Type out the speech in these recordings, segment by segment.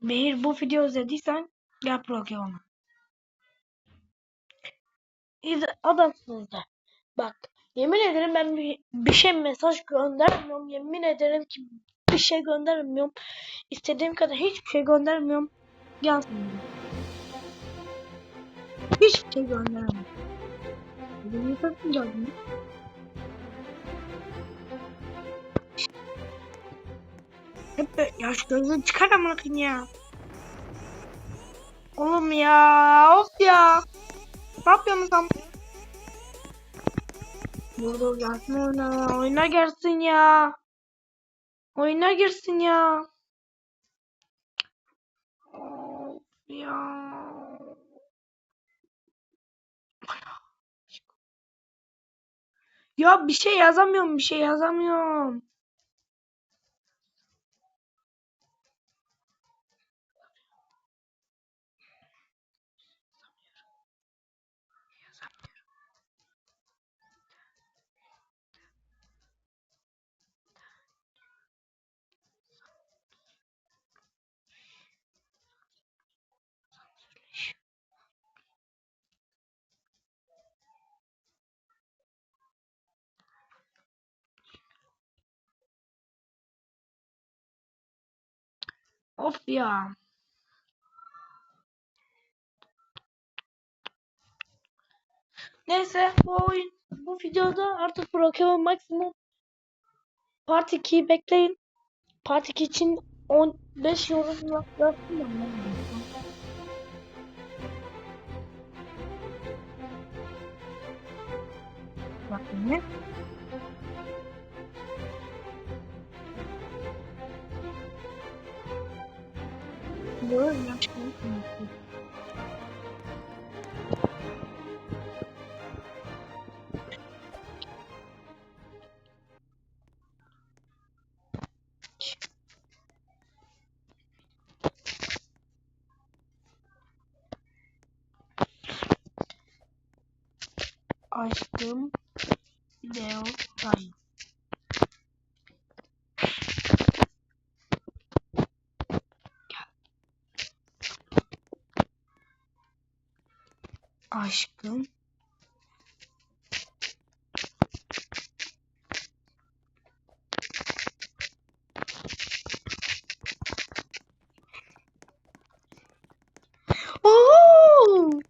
Mehir bu video izlediysen gel programa. İzle adamsınız da. Bak yemin ederim ben bir, bir şey mesaj göndermiyorum. Yemin ederim ki bir şey göndermiyorum. İstediğim kadar hiçbir şey göndermiyorum. Gelsin. Hiçbir şey göndermiyorum. Benim sakın geldin. Hep böyle yaş çıkar amına ya. Oğlum ya of ya. Ne yapıyorsun sen? Burada gelsin oyna. Oyuna girsin ya. Oyuna girsin ya. Of ya. Ya bir şey yazamıyorum, bir şey yazamıyorum. Of ya. Neyse bu oyun bu videoda artık Pokemon maksimum Part 2'yi bekleyin. Part 2 için 15 yorum yaptım. Bak ne? Leo Time. Aşkım Oo!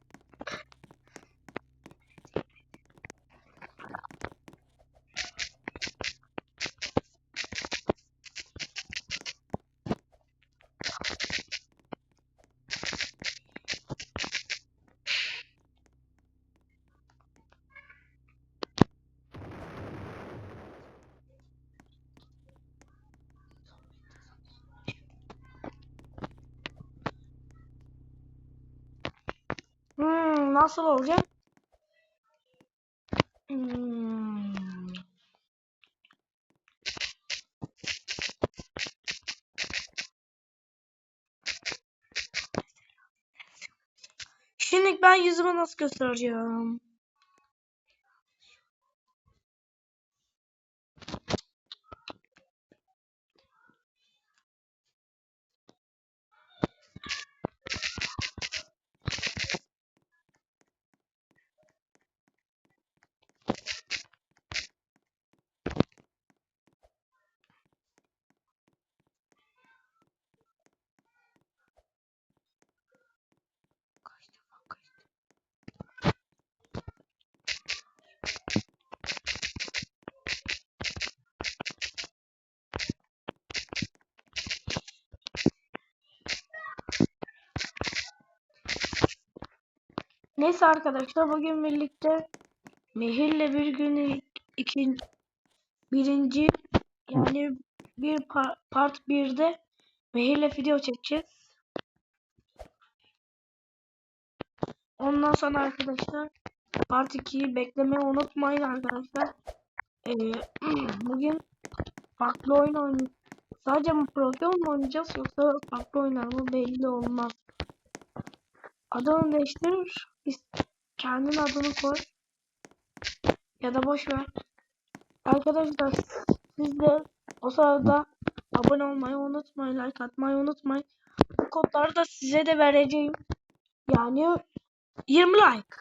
Hmm, nasıl olacak? Hmm. Şimdi ben yüzümü nasıl göstereceğim? Neyse arkadaşlar bugün birlikte Mehir'le bir gün iki, birinci yani bir par- part 1'de Mehir'le video çekeceğiz. Ondan sonra arkadaşlar part 2'yi beklemeyi unutmayın arkadaşlar. Ee, bugün farklı oyun oynayacağız. Sadece mi Pokemon mu oynayacağız yoksa farklı oyunlar mı belli olmaz. Adını değiştir. İst- Kendin adını koy. Ya da boş ver. Arkadaşlar siz de o sırada abone olmayı unutmayın. Like atmayı unutmayın. kodları da size de vereceğim. Yani 20 like.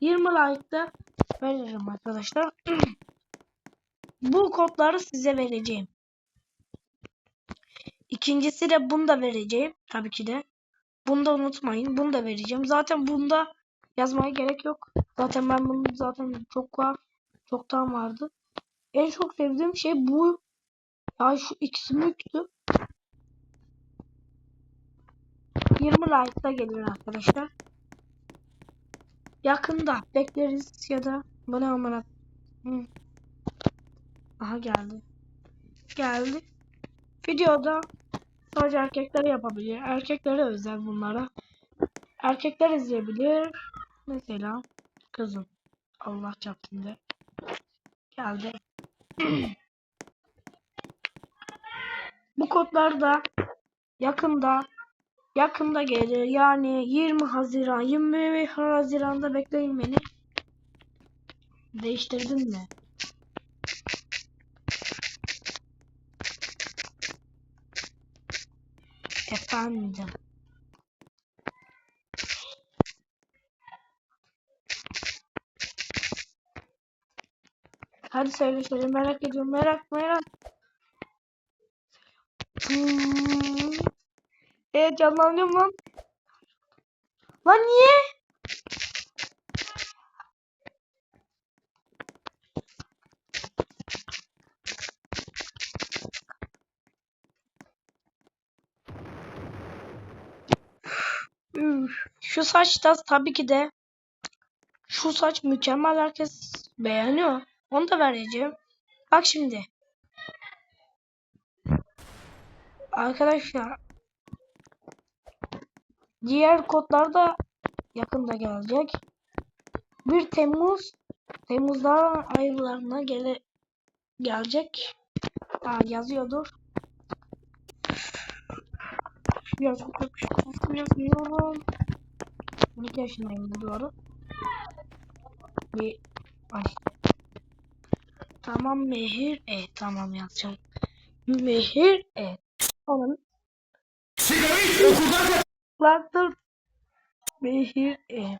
20 like da veririm arkadaşlar. Bu kodları size vereceğim. İkincisi de bunu da vereceğim. Tabii ki de. Bunu da unutmayın. Bunu da vereceğim. Zaten bunda yazmaya gerek yok. Zaten ben bunu zaten çok var. Çoktan vardı. En çok sevdiğim şey bu. Ya şu ikisi müktü. 20 like da gelir arkadaşlar. Yakında bekleriz ya da bana amına. Hı. Aha geldi. Geldi. Videoda sadece erkekler yapabilir. Erkeklere özel bunlara. Erkekler izleyebilir. Mesela kızım. Allah çarpsın de. Geldi. Bu kodlar da yakında yakında gelir. Yani 20 Haziran 21 Haziran'da bekleyin beni. Değiştirdin mi? Efendim. Hadi söyle söyle merak ediyorum merak merak. Hmm. Heyecanlanıyorum lan. Lan niye? Şu saç da tabii ki de şu saç mükemmel herkes beğeniyor. Onu da vereceğim. Bak şimdi. Arkadaşlar diğer kodlar da yakında gelecek. 1 Temmuz Temmuz'da aylarına gele, gelecek. Aa, yazıyordur. Ya çok yakışıklı yazıyorum. 12 yaşındayım doğru. Bir ay. Tamam mehir e tamam yazacağım. Mehir e. Onun Lan dur. Mehir e.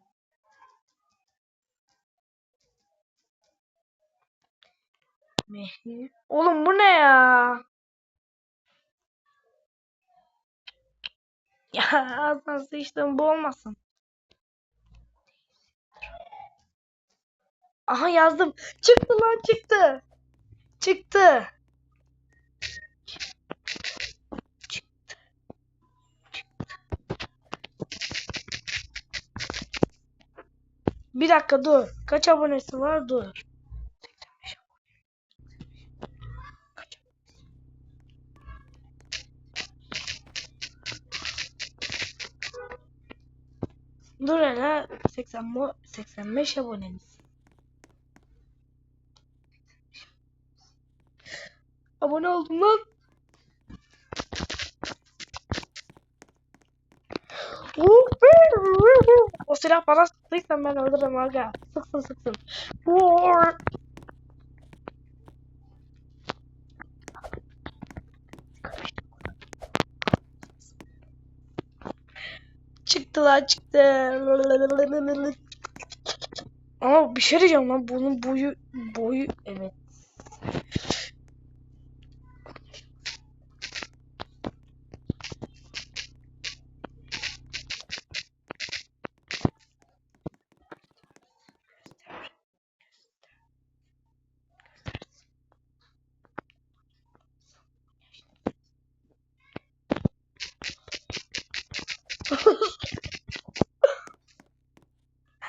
Mehir. Oğlum bu ne ya? Ya ağzına sıçtım bu olmasın. Aha yazdım. Çıktı lan çıktı. Çıktı. Bir dakika dur. Kaç abonesi var? Dur. 85 abone. Kaç abonesi? Dur hele 80 mo 85 abonemiz. Abone oldum lan. O silah bana sıktıysan ben öldürürüm aga. Sıksın sıksın. Çıktı lan çıktı. Ama bir şey diyeceğim lan bunun boyu boyu evet.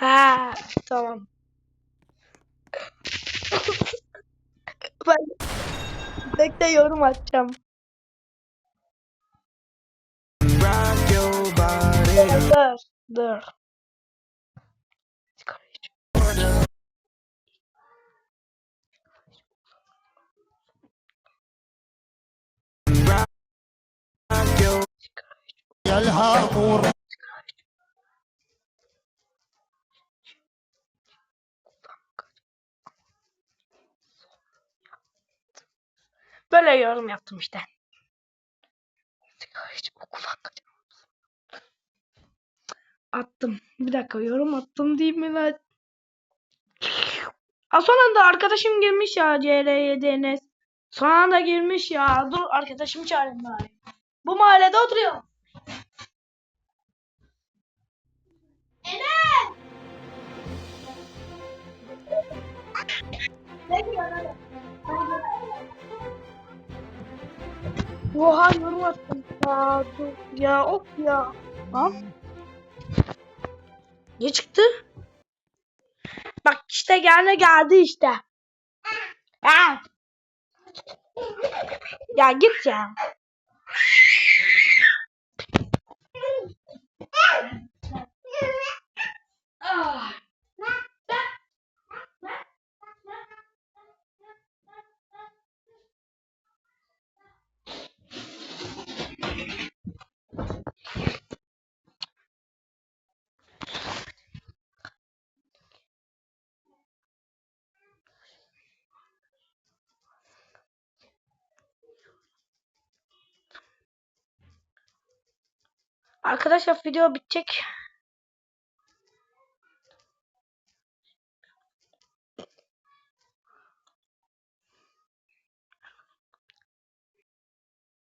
Ha tamam. ben bekle yorum atacağım. Dur dur. Rock Böyle yorum yaptım işte. İçip okuldan attım. Bir dakika yorum attım değil mi lan? Aa, son anda arkadaşım girmiş ya CR7NS. Son anda girmiş ya. Dur arkadaşım çağırayım bari. Bu mahallede oturuyor. Enes! Oha yorum attım ya. Dur ya of ya. Lan. Ne çıktı? Bak işte geldi geldi işte. Ha. Ya git ya. Arkadaşlar video bitecek.